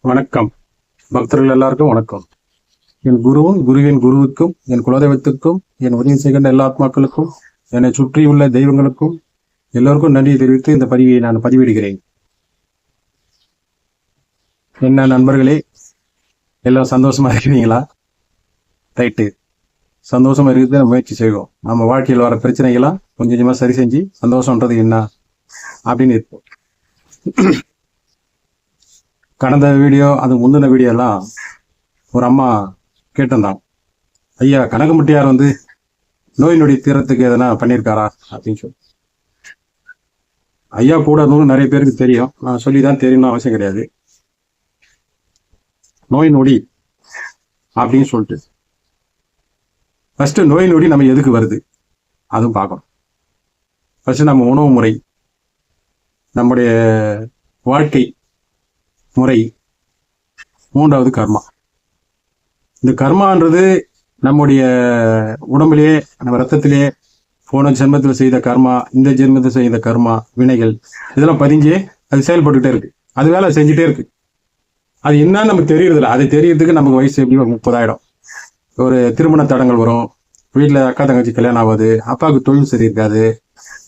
வணக்கம். பக்தர்கள் எல்லாருக்கும் வணக்கம். என் குருவும் குருவின் குருவுக்கும் என் குலதெய்வத்துக்கும் என் உதவி செய்கின்ற எல்லா ஆத்மாக்களுக்கும் என்னை சுற்றியுள்ள தெய்வங்களுக்கும் எல்லோருக்கும் நன்றி தெரிவித்து இந்த பதிவை நான் பதிவிடுகிறேன். என்ன நண்பர்களே எல்லாம் சந்தோஷமா இருக்கிறீங்களா? ரைட்டு. சந்தோஷமா இருக்கிறது நம்ம முயற்சி செய்வோம். நம்ம வாழ்க்கையில் வர பிரச்சனைகளாம் கொஞ்சம் கொஞ்சமா சரி செஞ்சு சந்தோஷம்ன்றது என்ன? அப்படின்னு இருப்போம். கடந்த வீடியோ அது முந்தின வீடியோ எல்லாம் ஒரு அம்மா கேட்டிருந்தாங்க ஐயா கனகமுட்டியார் வந்து நோய் நொடி தீரத்துக்கு எதனா பண்ணியிருக்காரா அப்படின்னு சொல்லி. ஐயா கூட நூறு நிறைய பேருக்கு தெரியும். நான் சொல்லி தான் தெரியணும்னு அவசியம் கிடையாது. நோய் நொடி அப்படின்னு சொல்லிட்டு. ஃபர்ஸ்ட் நோய் நொடி நம்ம எதுக்கு வருது? அதுவும் பார்க்கணும். ஃபஸ்ட்டு நம்ம உணவு முறை நம்முடைய வாழ்க்கை முறை மூன்றாவது கர்மா. இந்த கர்மான்றது நம்முடைய உடம்புலேயே நம்ம ரத்தத்திலே போன ஜென்மத்தில் செய்த கர்மா இந்த ஜென்மத்தில் செய்த கர்மா வினைகள் இதெல்லாம் பதிஞ்சு அது செயல்பட்டுட்டே இருக்கு. அது வேலை செஞ்சுட்டே இருக்கு. அது என்னன்னு நமக்கு தெரியறதில்ல. அது தெரியறதுக்கு நமக்கு வயசு எப்படி ஒரு முப்பதாயிரம் ஒரு திருமண தடங்கள் வரும். வீட்டில் அக்கா தங்கச்சி கல்யாணம் ஆகாது. அப்பாவுக்கு தொழில் சரி இருக்காது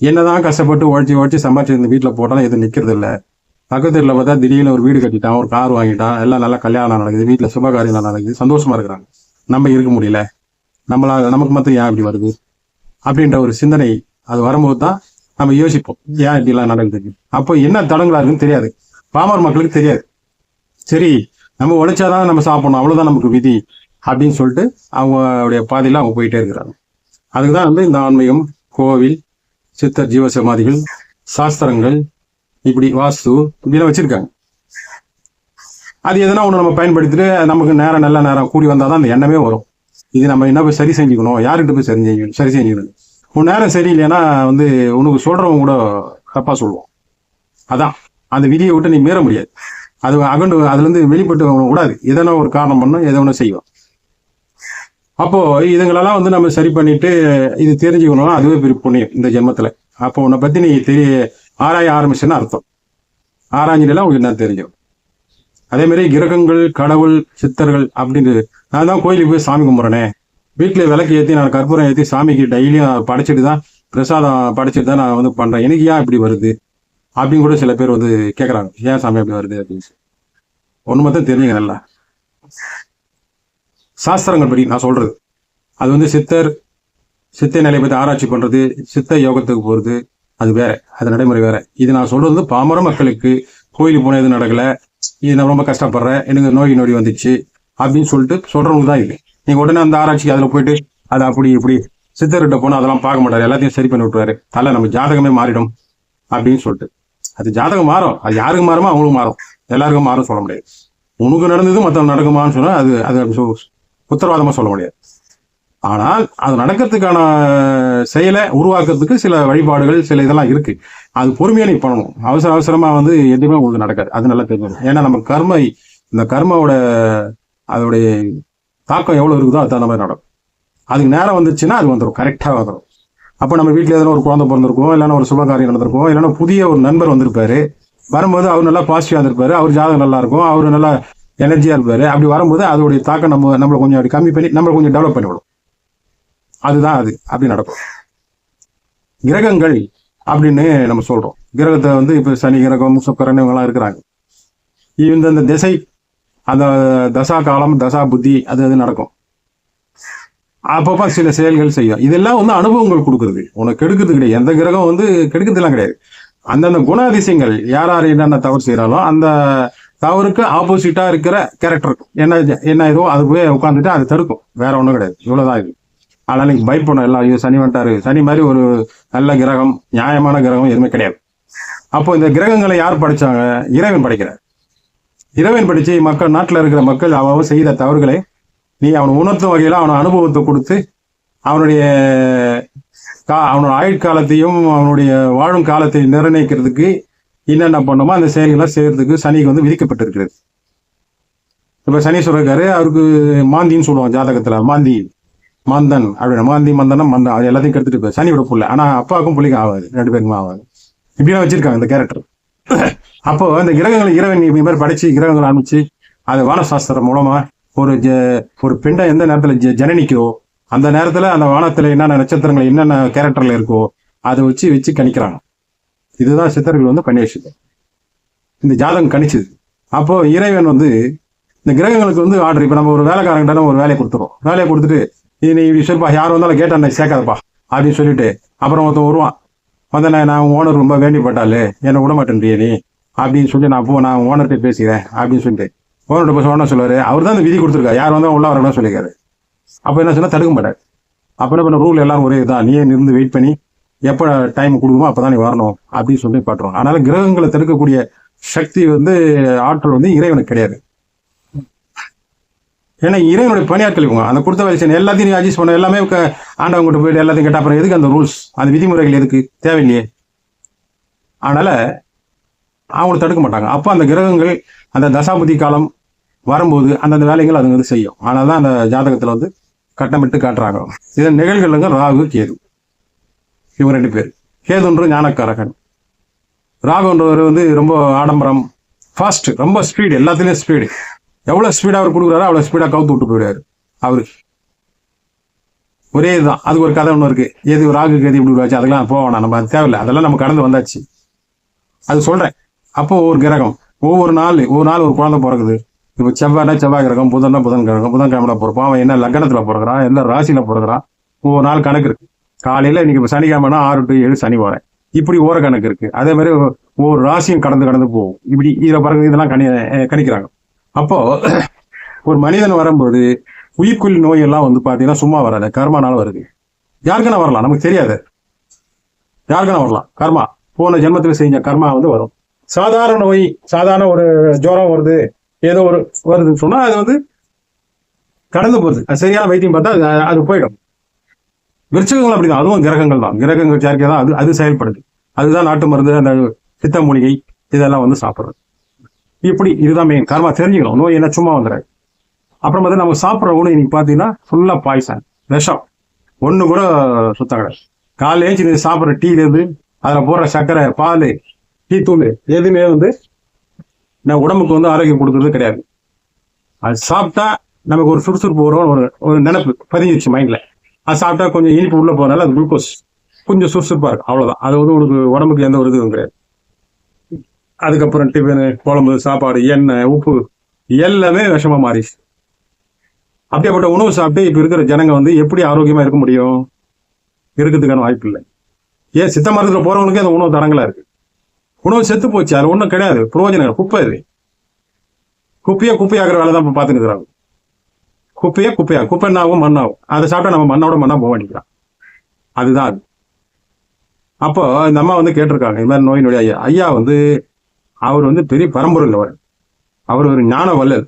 என்னதான் கஷ்டப்பட்டு உழைச்சி உழைச்சி சம்பாதிச்சு இந்த வீட்டில் போட்டாலும் எதுவும் நிற்கிறது இல்லை பக்கத்து வீட்டில் பார்த்தா திடீர்னு ஒரு வீடு கட்டிட்டான் ஒரு கார் வாங்கிட்டான் எல்லாம் நல்லா கல்யாணம் நடக்குது வீட்டில் சுபகாரியம் நடக்குது சந்தோஷமா இருக்கிறாங்க. நம்ம இருக்க முடியல. நம்மளா நமக்கு மாத்திரம் ஏன் இப்படி வருது? அப்படின்ற ஒரு சிந்தனை அது வரும்போது தான் நம்ம யோசிப்போம் ஏன் இப்படிலாம் நடக்குது அப்போ என்ன தடங்களா இருக்குன்னு தெரியாது. பாமர் மக்களுக்கு தெரியாது. சரி நம்ம உழைச்சாதான் நம்ம சாப்பிடணும் அவ்வளோதான் நமக்கு விதி அப்படின்னு சொல்லிட்டு அவங்களுடைய பாதையில் அவங்க போயிட்டே இருக்கிறாங்க. அதுக்கு தான் வந்து இந்த ஆன்மீகம் கோவில் சித்தர் ஜீவசமாதிகள் சாஸ்திரங்கள் இப்படி வாஸ்து இப்படிலாம் வச்சிருக்காங்க. அது எதனா ஒன்று நம்ம பயன்படுத்திட்டு நமக்கு நேரம் நல்ல நேரம் கூடி வந்தால் தான் அந்த எண்ணமே வரும். இது நம்ம என்ன போய் சரி செஞ்சுக்கணும்? யார்கிட்ட போய் சரி செஞ்சு சரி செஞ்சுக்கணும்? உன் நேரம் சரியில்லைன்னா வந்து உனக்கு சொல்றவங்க கூட தப்பாக சொல்லுவோம் அதான். அந்த விதியை விட்டு நீ மீற முடியாது. அது அகண்டு அதுல இருந்து வெளிப்பட்டு கூடாது எதனா ஒரு காரணம் பண்ணும் எதை ஒன்று செய்வோம் அப்போ இதுங்களெல்லாம் வந்து நம்ம சரி பண்ணிட்டு இது தெரிஞ்சுக்கணும் அதுவே பெரிய புண்ணியம் இந்த ஜென்மத்துல. அப்போ உன்னை பத்தி நீ தெரிய ஆராய ஆரம்பிச்சுன்னு அர்த்தம். ஆராய்ஞ்சிலாம் உங்களுக்கு என்ன தெரிஞ்சிடும் அதே மாதிரி கிரகங்கள் கடவுள் சித்தர்கள் அப்படின்றது. நான் தான் கோயிலுக்கு போய் சாமி கும்பிட்றேனே. வீட்டில் விளக்கு ஏற்றி நான் கற்பூரம் ஏற்றி சாமிக்கு டெய்லியும் படைச்சிட்டு தான் பிரசாதம் படைச்சிட்டு தான் நான் வந்து பண்ணுறேன் எனக்கு ஏன் இப்படி வருது? அப்படின்னு கூட சில பேர் வந்து கேட்குறாங்க ஏன் சாமி அப்படி வருது அப்படின்னு ஒன்று மட்டும் தெரிஞ்சுங்க நல்லா. சாஸ்திரங்கள் படி நான் சொல்கிறது அது வந்து சித்தர் சித்த நிலையை பற்றி ஆராய்ச்சி பண்ணுறது சித்த யோகத்துக்கு போகிறது அது வேற அது நடைமுறை வேற. இது நான் சொல்றது வந்து பாமர மக்களுக்கு கோயிலுக்கு போன எதுவும் நடக்கல. இது நான் ரொம்ப கஷ்டப்படுறேன். எனக்கு நோய் நொடி வந்துச்சு அப்படின்னு சொல்லிட்டு சொல்றவங்க தான் இது. நீங்க உடனே அந்த ஆராய்ச்சிக்கு அதுல போயிட்டு அது அப்படி இப்படி சித்தர்கிட்ட போனால் அதெல்லாம் பார்க்க மாட்டாரு. எல்லாத்தையும் சரி பண்ணி விட்டுருவாரு. தலை நம்ம ஜாதகமே மாறிடும் அப்படின்னு சொல்லிட்டு. அது ஜாதகம் மாறும். அது யாருக்கு மாறுமோ அவங்களுக்கு மாறும். எல்லாருக்கும் மாறும் சொல்ல முடியாது. உனக்கு நடந்தது மற்றவங்க நடக்குமான்னு சொன்னால் அது அது உத்தரவாதமாக சொல்ல முடியாது. ஆனால் அது நடக்கிறதுக்கான செயலை உருவாக்குறதுக்கு சில வழிபாடுகள் சில இதெல்லாம் இருக்கு. அது பொறுமையாக நீ பண்ணணும். அவசர அவசரமா வந்து எதுவுமே உங்களுக்கு நடக்காது. அது நல்லா தெரியும் ஏன்னா நம்ம கர்மை இந்த கர்மாவோட அதோடைய தாக்கம் எவ்வளோ இருக்குதோ அது தகுந்த மாதிரி நடக்கும். அதுக்கு நேரம் வந்துச்சுன்னா அது வந்துடும் கரெக்டாக வந்துடும் அப்போ நம்ம வீட்டில் எதனா ஒரு குழந்தை பிறந்திருக்கோம் இல்லைன்னா ஒரு சுபகாரியம் நடந்திருக்கும் இல்லைன்னா புதிய ஒரு நண்பர் வந்திருப்பாரு. வரும்போது அவர் நல்லா பாசிட்டிவாக இருந்திருப்பாரு. அவர் ஜாதகம் நல்லா இருக்கும். அவர் நல்லா எனர்ஜியாக இருப்பார். அப்படி வரும்போது அதோடைய தாக்கம் நம்ம நம்மளை கொஞ்சம் அப்படி கம்மி பண்ணி நம்மளை கொஞ்சம் டெவலப் பண்ணிவிடும். அதுதான் அது அப்படி நடக்கும். கிரகங்கள் அப்படின்னு நம்ம சொல்றோம். கிரகத்தை வந்து இப்ப சனி கிரகம் சுக்கரன் இவங்கெல்லாம் இருக்கிறாங்க. இந்த இந்த திசை அந்த தசா காலம் தசா புத்தி அது அது நடக்கும். அப்பப்போ சில செயல்கள் செய்யும். இதெல்லாம் வந்து அனுபவங்கள் கொடுக்குறது. உனக்கு கெடுக்கிறது கிடையாது. எந்த கிரகம் வந்து கெடுக்கிறதுலாம் கிடையாது. அந்தந்த குணாதிசயங்கள் யார் யார் என்னென்ன தவறு செய்கிறாலோ அந்த தவறுக்கு ஆப்போசிட்டாக இருக்கிற கேரக்டர் என்ன என்ன இதுவோ அது போய் உட்காந்துட்டு அது தடுக்கும். வேற ஒன்றும் கிடையாது. இவ்வளோதான் இது. அதனால் நீங்கள் பயப்படணும். எல்லாம் ஐயோ சனி வந்துட்டாரு. சனி மாதிரி ஒரு நல்ல கிரகம் நியாயமான கிரகம் எதுவுமே கிடையாது. அப்போ இந்த கிரகங்களை யார் படித்தாங்க இறைவன் படிக்கிறார். இறைவன் படித்து மக்கள் நாட்டில் இருக்கிற மக்கள் அவன் செய்த தவறுகளை நீ அவனை உணர்த்தும் வகையில் அவனை அனுபவத்தை கொடுத்து அவனுடைய கா அவனோட ஆயுட்காலத்தையும் அவனுடைய வாழும் காலத்தை நிர்ணயிக்கிறதுக்கு என்னென்ன பண்ணுமோ அந்த செயல்களை செய்கிறதுக்கு சனிக்கு வந்து விதிக்கப்பட்டிருக்கிறது. இப்போ சனீஸ்வரர் இருக்காரு அவருக்கு மாந்தின்னு சொல்லுவாங்க ஜாதகத்தில் மாந்தி. மந்தன் அப்படின்னு மாந்தி மந்தனா மந்தன். அது எல்லாத்தையும் கெடுத்துட்டு போய் சனியோட புள்ள. ஆனா அப்பாவுக்கும் பிள்ளைக்கும் ஆகாது ரெண்டு பேருக்குமே ஆகாது இப்படிலாம் வச்சிருக்காங்க இந்த கேரக்டர் அப்போ அந்த கிரகங்களை இறைவன் இப்படி மாதிரி படைச்சு கிரகங்களை அனுப்பிச்சு அது வானசாஸ்திரம் மூலமா ஒரு ஜ ஒரு பெண்டை எந்த நேரத்தில் ஜ ஜனனிக்கோ அந்த நேரத்தில் அந்த வானத்தில் என்னென்ன நட்சத்திரங்கள் என்னென்ன கேரக்டர்ல இருக்கோ அதை வச்சு வச்சு கணிக்கிறாங்க. இதுதான் சித்தர்கள் வந்து பண்ணி வச்சது இந்த ஜாதகம் கணிச்சுது. அப்போ இறைவன் வந்து இந்த கிரகங்களுக்கு வந்து ஆர்டர் இப்போ நம்ம ஒரு வேலைக்காரங்கிட்ட ஒரு வேலையை கொடுத்துருவோம் வேலையை கொடுத்துட்டு இது நீ இப்படி சொல்லிப்பா யார் வந்தாலும் கேட்டா நான் சேர்க்காதப்பா அப்படின்னு சொல்லிட்டு அப்புறம் ஒருத்தன் வருவான். வந்தேன் நான் ஓனர் ரொம்ப வேண்டிப்பட்டாலே என்னை விட மாட்டேன் நீ அப்படின்னு சொல்லி நான் போ நான் ஓனர்கிட்ட பேசிக்கிறேன் அப்படின்னு சொல்லிட்டு ஓனர்கிட்ட போய் ஓனர் சொல்லுவார். அவர் தான் அந்த விதி கொடுத்துருக்கா யார் வந்தால் உள்ள வரணும் சொல்லியிருக்காரு அப்போ என்ன சொன்னால் தடுக்க மாட்டார். அப்போ என்ன பண்ண ரூல் எல்லாரும் ஒரே தான் நீயே இருந்து வெயிட் பண்ணி எப்போ டைம் கொடுக்குமோ அப்போ தான் நீ வரணும் அப்படின்னு சொல்லி காட்டுவாங்க. அதனால் கிரகங்களை தடுக்கக்கூடிய சக்தி வந்து ஆற்றல் வந்து இறைவனுக்கு கிடையாது. ஏன்னா இறைவனுடைய பணியாட்கள் இவங்க. அந்த கொடுத்த வேலை செய்யணும். எல்லாத்தையும் அட்ஜஸ்ட் பண்ண எல்லாமே ஆண்டவங்கிட்ட போயிட்டு எல்லாத்தையும் கேட்டால் அப்புறம் எதுக்கு அந்த ரூல்ஸ் அந்த விதிமுறைகள் எதுக்கு? தேவையில்லையே. அதனால் அவங்கள தடுக்க மாட்டாங்க. அப்போ அந்த கிரகங்கள் அந்த தசாபதி காலம் வரும்போது அந்தந்த வேலைகள் அது வந்து செய்யும். ஆனால் தான் அந்த ஜாதகத்தில் வந்து கட்டமிட்டு காட்டுறாங்க. இதன் நிகழ்களுங்க ராகு கேது. இவங்க ரெண்டு பேர். கேதுன்ற ஞானக்காரகன். ராகுன்றவர் வந்து ரொம்ப ஆடம்பரம். ஃபாஸ்ட் ரொம்ப ஸ்பீடு எல்லாத்துலேயும் ஸ்பீடு எவ்வளோ ஸ்பீடாக அவர் கொடுக்குறாரோ அவ்வளோ ஸ்பீடாக கவுத்து விட்டு போயிடுவார். அவரு. ஒரே இதுதான். அதுக்கு ஒரு கதை ஒன்று இருக்குது எது ராகு கதி இப்படி விடுவாச்சு அதெல்லாம் போவேணாம் நம்ம அது தேவையில்லை. அதெல்லாம் நம்ம கடந்து வந்தாச்சு. அது சொல்கிறேன் அப்போ ஒரு கிரகம். ஒவ்வொரு நாள் ஒவ்வொரு நாள் ஒரு குழந்தை பிறக்குது. இப்போ செவ்வாய்னா செவ்வாய் கிரகம் புதன்னா புதன் கிரகம் புதன் கிழமை பிறப்பான் அவன் என்ன லக்னத்தில் பிறகுறான் என்ன ராசியில் பிறகுறான் ஒவ்வொரு நாள் கணக்கு இருக்கு. காலையில் இன்னைக்கு இப்போ சனிக்கிழமைனா ஆறு டு ஏழு சனி வரேன். இப்படி ஓர கணக்கு இருக்கு. அதே மாதிரி ஒவ்வொரு ராசியும் கடந்து கடந்து போகும். இப்படி இதில் பிறகு இதெல்லாம் கணி கணிக்கிறாங்க. அப்போ ஒரு மனிதன் வரும்போது உயிர்கொல்லி நோய் எல்லாம் வந்து பாத்தீங்கன்னா சும்மா வராது. கர்மானால வருது. யாருக்குன்னா வரலாம்? நமக்கு தெரியாது. யாருக்குன்னா வரலாம்? கர்மா. போன ஜென்மத்தில் செஞ்ச கர்மா வந்து வரும். சாதாரண நோய் சாதாரண ஒரு ஜுரம் வருது. ஏதோ ஒரு வருதுன்னு சொன்னா அது வந்து கடந்து போகுது. அது சரியான வைத்தியம் பார்த்தா அது அது போயிடும். விருச்சகங்கள் அப்படிதான். அதுவும் கிரகங்கள் தான். கிரகங்கள் சேர்க்கை தான் அது அது செயல்படுது. அதுதான் நாட்டு மருந்து அந்த சித்த மூலிகை இதெல்லாம் வந்து சாப்பிட்றது. இப்படி இதுதான் மெயின் கர்மா தெரிஞ்சுக்கணும். நோய் என்ன சும்மா வந்துடாது அப்புறம் பார்த்தா நம்ம சாப்பிட்ற உணவு இன்னைக்கு பார்த்தீங்கன்னா ஃபுல்லாக பாய்சன் விஷம். ஒன்று கூட சுத்தம் கிடையாது. காலையில் ஏஞ்சி நீ சாப்பிட்ற டீலேருந்து அதில் போடுற சர்க்கரை பால் டீ தூள் எதுவுமே வந்து நான் உடம்புக்கு வந்து ஆரோக்கியம் கொடுக்கறது கிடையாது. அது சாப்பிட்டா நமக்கு ஒரு சுறுசுறுப்பு வரும். ஒரு ஒரு நினைப்பு பதிஞ்சிருச்சு மைண்டில் அது சாப்பிட்டா கொஞ்சம் இனிப்பு உள்ளே போனால அது குளுக்கோஸ் கொஞ்சம் சுறுசுறுப்பாக இருக்கும். அவ்வளோதான் அது வந்து உங்களுக்கு உடம்புக்கு எந்த ஒரு இதுவும் கிடையாது. அதுக்கப்புறம் டிஃபனு குழம்பு சாப்பாடு எண்ணெய் உப்பு எல்லாமே விஷமாக மாறிடுச்சு. அப்படியேப்பட்ட உணவு சாப்பிட்டு இப்போ இருக்கிற ஜனங்க வந்து எப்படி ஆரோக்கியமாக இருக்க முடியும்? இருக்கிறதுக்கான வாய்ப்பு இல்லை. ஏன் சித்த மருந்துல போகிறவங்களுக்கு அந்த உணவு தரங்களாக இருக்குது உணவு செத்து போச்சு அது ஒன்றும் கிடையாது. பிரயோஜனம் குப்பை இது குப்பையை குப்பையாகிற வேலை தான் இப்போ பார்த்துன்னு இருக்கிறாங்க. குப்பையே குப்பையா குப்பை என்ன ஆகும் மண்ணாகும் அதை சாப்பிட்டா நம்ம மண்ணோட மண்ணா போக வேண்டிக்கிறான் அதுதான் அது. அப்போ இந்த அம்மா வந்து கேட்டிருக்காங்க இந்த மாதிரி நோய் நொடி ஐயா. ஐயா வந்து அவர் வந்து பெரிய பரம்பரை அவர். அவர் ஒரு ஞான வல்லல்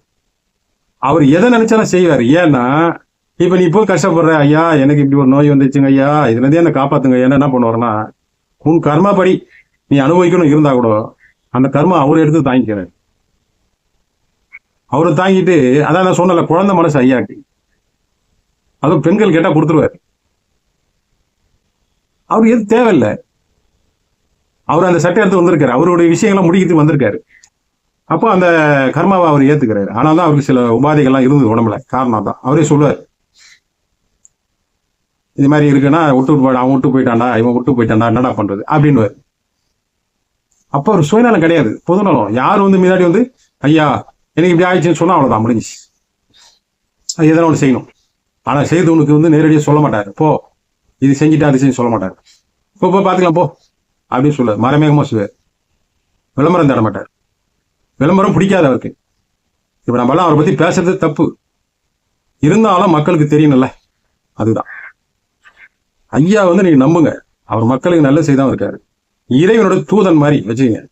அவர் எதை நினைச்சாலும் செய்வார். ஏன்னா இப்போ நீ போய் கஷ்டப்படுற ஐயா எனக்கு இப்படி ஒரு நோய் வந்துச்சுங்க ஐயா. இதுலேருந்து என்ன காப்பாத்துங்க என்ன என்ன பண்ணுவாருன்னா உன் கர்மாப்படி நீ அனுபவிக்கணும் இருந்தா கூட அந்த கர்மா அவர் எடுத்து தாங்கிக்கிறார். அவரை தாங்கிட்டு அதான் நான் சொன்னல குழந்தை மனசு ஐயாட்டி. அதுவும் பெண்கள் கேட்டால் கொடுத்துருவாரு. அவருக்கு எது தேவையில்லை. அவர் அந்த சட்டை எடுத்து வந்திருக்காரு. அவருடைய விஷயங்களை முடிக்கிறதுக்கு வந்திருக்காரு. அப்போ அந்த கர்மாவை அவர் ஏத்துக்கிறாரு. ஆனால் தான் அவருக்கு சில உபாதைகள்லாம் இருந்தது உடம்புல. காரணம் தான் அவரே சொல்லுவார். இது மாதிரி இருக்குன்னா விட்டு விட்டு அவன் விட்டு போயிட்டான்டா இவன் விட்டு போயிட்டான்டா என்னடா பண்றது? அப்படின்னு அப்போ ஒரு சுயநலம் கிடையாது. பொதுநலம். யார் வந்து முன்னாடி வந்து ஐயா எனக்கு இப்படி ஆயிடுச்சுன்னு சொன்னா அவ்வளவுதான் முடிஞ்சுச்சு. அது எதனா ஒன்று செய்யணும். ஆனால் செய்தவனுக்கு வந்து நேரடியாக சொல்ல மாட்டார். போ. இது செஞ்சுட்டு அது செஞ்சு சொல்ல மாட்டார். இப்போ போ பார்த்துக்கலாம் போ. அப்படின்னு சொல்ல மரமேகமாக சொல்லுவார். விளம்பரம் தேட மாட்டார். விளம்பரம் பிடிக்காது அவருக்கு இப்ப நம்ம எல்லாம் அவரை பத்தி பேசுறது தப்பு. இருந்தாலும் மக்களுக்கு தெரியணும்ல. அதுதான். ஐயா வந்து நீங்க நம்புங்க. அவர் மக்களுக்கு நல்ல செய்தான் இருக்காரு. இறைவனோட தூதன் மாதிரி வச்சுக்கங்க.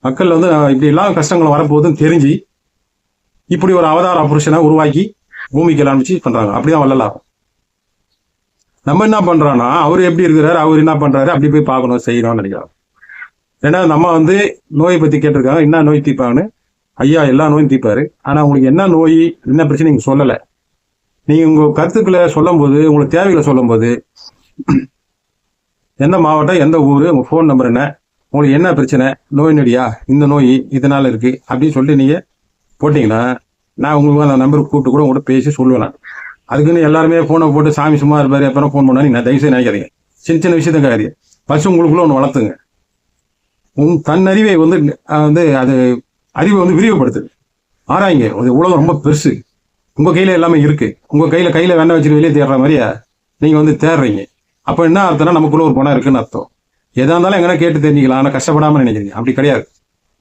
மக்கள் வந்து இப்படி எல்லாம் கஷ்டங்களும் வரப்போகுதுன்னு தெரிஞ்சு இப்படி ஒரு அவதார புருஷனை உருவாக்கி பூமிக்கு ஆரம்பிச்சு பண்றாங்க. அப்படிதான் வள்ளலாம் நம்ம என்ன பண்றோம்னா அவர் எப்படி இருக்கிறாரு அவர் என்ன பண்றாரு அப்படி போய் பார்க்கணும் செய்யணும்னு நினைக்கிறோம் ஏன்னா நம்ம வந்து நோயை பத்தி கேட்டிருக்காங்க என்ன நோய் தீர்ப்பாங்கன்னு. ஐயா எல்லா நோயும் தீர்ப்பாரு. ஆனா உங்களுக்கு என்ன நோய் என்ன பிரச்சனை நீங்க சொல்லலை. நீங்க உங்க கருத்துக்களை சொல்லும் போது உங்களுக்கு தேவைகளை சொல்லும்போது எந்த மாவட்டம் எந்த ஊர் உங்க ஃபோன் நம்பர் என்ன உங்களுக்கு என்ன பிரச்சனை நோய் நொடியா இந்த நோய் இதனால இருக்கு அப்படின்னு சொல்லிட்டு நீங்க போட்டீங்கன்னா நான் உங்களுக்கு அந்த நம்பருக்கு கூப்பிட்டு கூட உங்கள்கிட்ட பேசி சொல்லுவேன் அதுக்குன்னு எல்லாருமே ஃபோனை போட்டு சாமி சும்மா இருப்பார் எப்போ ஃபோன் பண்ணா நான் தயவுசெய்து நினைக்காதீங்க. சின்ன சின்ன விஷயத்தை கேட்காதீங்க பசு உங்களுக்குள்ள ஒன்று வளர்த்துங்க. உன் தன் அறிவை வந்து வந்து அது அறிவை வந்து விரிவுபடுத்துது ஆராய்ங்க. அது உலகம் ரொம்ப பெருசு. உங்கள் கையில் எல்லாமே இருக்குது உங்கள் கையில் கையில் வேண்டாம் வச்சுட்டு வெளியே தேடுற மாதிரியா? நீங்கள் வந்து தேடுறீங்க. அப்போ என்ன அர்த்தம்னா நமக்குள்ள ஒரு பணம் இருக்குன்னு அர்த்தம். எதாக இருந்தாலும் எங்கன்னா கேட்டு தெரிஞ்சிக்கலாம். ஆனால் கஷ்டப்படாமல் நினைக்கிறீங்க அப்படி கிடையாது.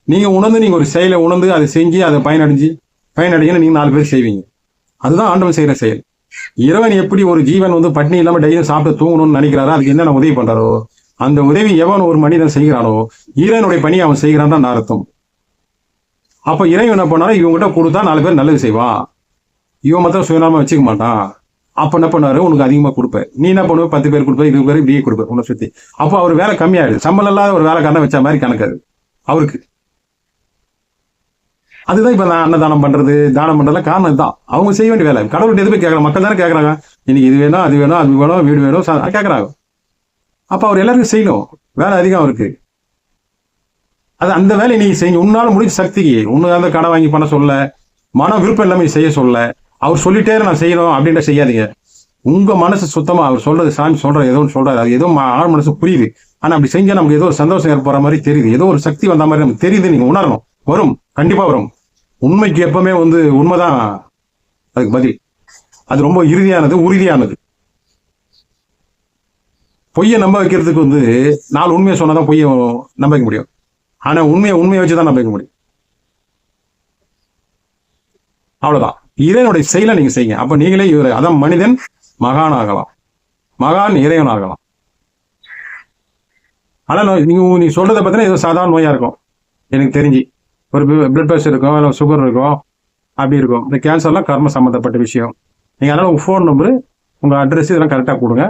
நீங்கள் உணர்ந்து நீங்கள் ஒரு செயலை உணர்ந்து அதை செஞ்சு அதை பயனடைஞ்சு பயனடைங்கன்னு நீங்கள் நாலு பேர் செய்வீங்க. அதுதான் ஆண்டவன் செய்கிற செயல். இறைவன் எப்படி ஒரு ஜீவன் வந்து பட்னி இல்லாம டெய்லியும் சாப்பிட்டு தூங்கணும்னு நினைக்கிறாரோ அதுக்கு என்னென்ன உதவி பண்றாரோ அந்த உதவி எவன் ஒரு மனிதன் செய்கிறானோ இறைவனுடைய பணி அவன் செய்கிறான் தான் அர்த்தம். அப்ப இறைவன் என்ன பண்ணாலும் இவங்ககிட்ட கொடுத்தா நாலு பேர் நல்லது செய்வான் இவன் மாத்திரம் சுயநலமா வச்சுக்க மாட்டான். அப்ப என்ன பண்ணாரு? உனக்கு அதிகமா கொடுப்பேன். நீ என்ன பண்ணுவ? பத்து பேர் கொடுப்ப இருபது பேர் இப்படியே கொடுப்ப உன்னை சுத்தி. அப்போ அவர் வேலை கம்மியாயிடுது. சம்பளம் இல்லாத ஒரு வேலைக்காரனை வச்ச மாதிரி கணக்காது அவருக்கு. அதுதான் இப்போ நான் அன்னதானம் பண்ணுறது தானம் பண்ணுறதுல காரணம் தான் அவங்க செய்ய வேண்டிய வேலை. கடவுள்கிட்ட எது போய் மக்கள் தானே கேட்குறாங்க. இன்னைக்கு இது வேணும் அது வேணும் அது வேணும் வீடு வேணும் கேட்குறாங்க. அப்போ அவர் எல்லாருக்கும் செய்யணும். வேலை அதிகம் அவருக்கு. அது அந்த வேலையை நீங்கள் செய்யுங்க உன்னால் முடிஞ்ச சக்திக்கு ஒன்று அந்த கடை வாங்கி பண்ண சொல்ல மன விருப்பம் எல்லாமே செய்ய சொல்ல அவர் சொல்லிட்டே நான் செய்யணும் அப்படின்ற செய்யாதீங்க. உங்கள் மனசு சுத்தமாக அவர் சொல்கிறது சாமி சொல்கிறது ஏதோ ஒன்று சொல்கிறார் அது ஏதோ ஆள் மனசு புரியுது. ஆனால் அப்படி செஞ்சால் நமக்கு ஏதோ ஒரு சந்தோஷம் ஏற்படுற மாதிரி தெரியுது. ஏதோ ஒரு சக்தி வந்த மாதிரி நமக்கு தெரியுது. நீங்கள் உணரணும். வரும். கண்டிப்பா வரும். உண்மைக்கு எப்பவுமே வந்து உண்மைதான். அதுக்கு பதில். அது ரொம்ப இறுதியானது உறுதியானது. பொய்யை நம்ப வைக்கிறதுக்கு வந்து நாலு உண்மையை சொன்னாதான் பொய்யை நம்ப வைக்க முடியும். ஆனா உண்மையை உண்மையை வச்சு தான் நம்ப வைக்க முடியும். அவ்வளவுதான். இறைவனுடைய செயலை நீங்க செய்யுங்க. அப்போ நீங்களே இவர் அதான் மனிதன் மகான் ஆகலாம். மகான் இறைவன் ஆகலாம். ஆனா நோய் நீங்க நீ சொல்றதை பார்த்தீங்கன்னா ஏதோ சாதாரண நோயா இருக்கும். எனக்கு தெரிஞ்சு. ஒரு பிளட் ப்ரெஷர் இருக்கும் இல்லை சுகர் இருக்கும் அப்படி இருக்கும் இந்த கேன்சர்லாம் கர்ம சம்மந்தப்பட்ட விஷயம். நீங்கள் அதனால் உங்கள் ஃபோன் நம்பரு உங்கள் அட்ரஸ் இதெல்லாம் கரெக்டாக கொடுங்க.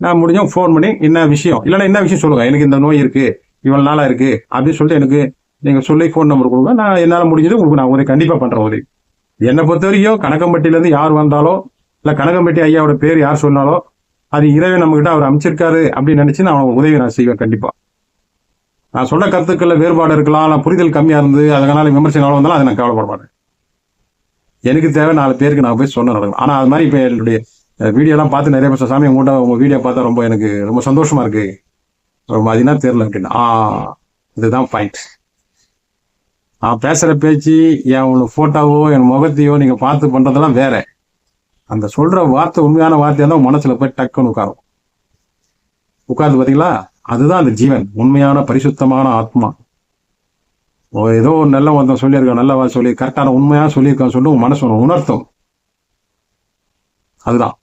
நான் முடிஞ்ச ஃபோன் பண்ணி என்ன விஷயம் இல்லைன்னா என்ன விஷயம் சொல்லுங்கள் எனக்கு இந்த நோய் இருக்குது இவ்வளோ நாளாக இருக்குது அப்படின்னு சொல்லிட்டு எனக்கு நீங்கள் சொல்லி ஃபோன் நம்பர் கொடுங்க. நான் என்னால் முடிஞ்சது உங்களுக்கு நான் உதவி கண்டிப்பாக பண்ணுறேன் உதவி. என்னை பொறுத்த வரைக்கும் கணக்கம்பட்டியிலேருந்து யார் வந்தாலோ இல்லை கணக்கம்பட்டி ஐயாவோட பேர் யார் சொன்னாலோ அது இரவே நம்மகிட்ட அவர் அமைச்சிருக்காரு அப்படின்னு நினச்சி நான் உதவி நான் செய்வேன் கண்டிப்பாக நான் சொல்ற கருத்துக்களில் வேறுபாடு இருக்கலாம் நான் புரிதல் கம்மியாக இருந்து அதனால விமர்சனம் வந்தாலும் அதை நான் கவலைப்பட எனக்கு தேவை நாலு பேருக்கு நான் போய் சொன்ன நடக்கும். ஆனால் அது மாதிரி இப்போ என்னுடைய வீடியோலாம் பார்த்து நிறைய பேர் சாமி உங்கள்கிட்ட உங்கள் வீடியோ பார்த்தா ரொம்ப எனக்கு ரொம்ப சந்தோஷமாக இருக்குது ரொம்ப அதுனா தெரியல அப்படின்னு ஆ இதுதான் பாயிண்ட் நான் பேசுகிற பேச்சு என் உனக்கு ஃபோட்டோவோ என் முகத்தையோ நீங்கள் பார்த்து பண்ணுறதெல்லாம் வேற. அந்த சொல்கிற வார்த்தை உண்மையான வார்த்தையாக தான் மனசில் போய் டக்குன்னு உட்காரும். உட்காந்து பார்த்தீங்களா? அதுதான் அந்த ஜீவன் உண்மையான பரிசுத்தமான ஆத்மா. ஓ, ஏதோ ஒரு நல்ல ஒருத்தன் சொல்லியிருக்கான் நல்லவா சொல்லி கரெக்டான உண்மையா சொல்லியிருக்கான்னு சொல்லி உன் மனசு உணர்த்தும். அதுதான்.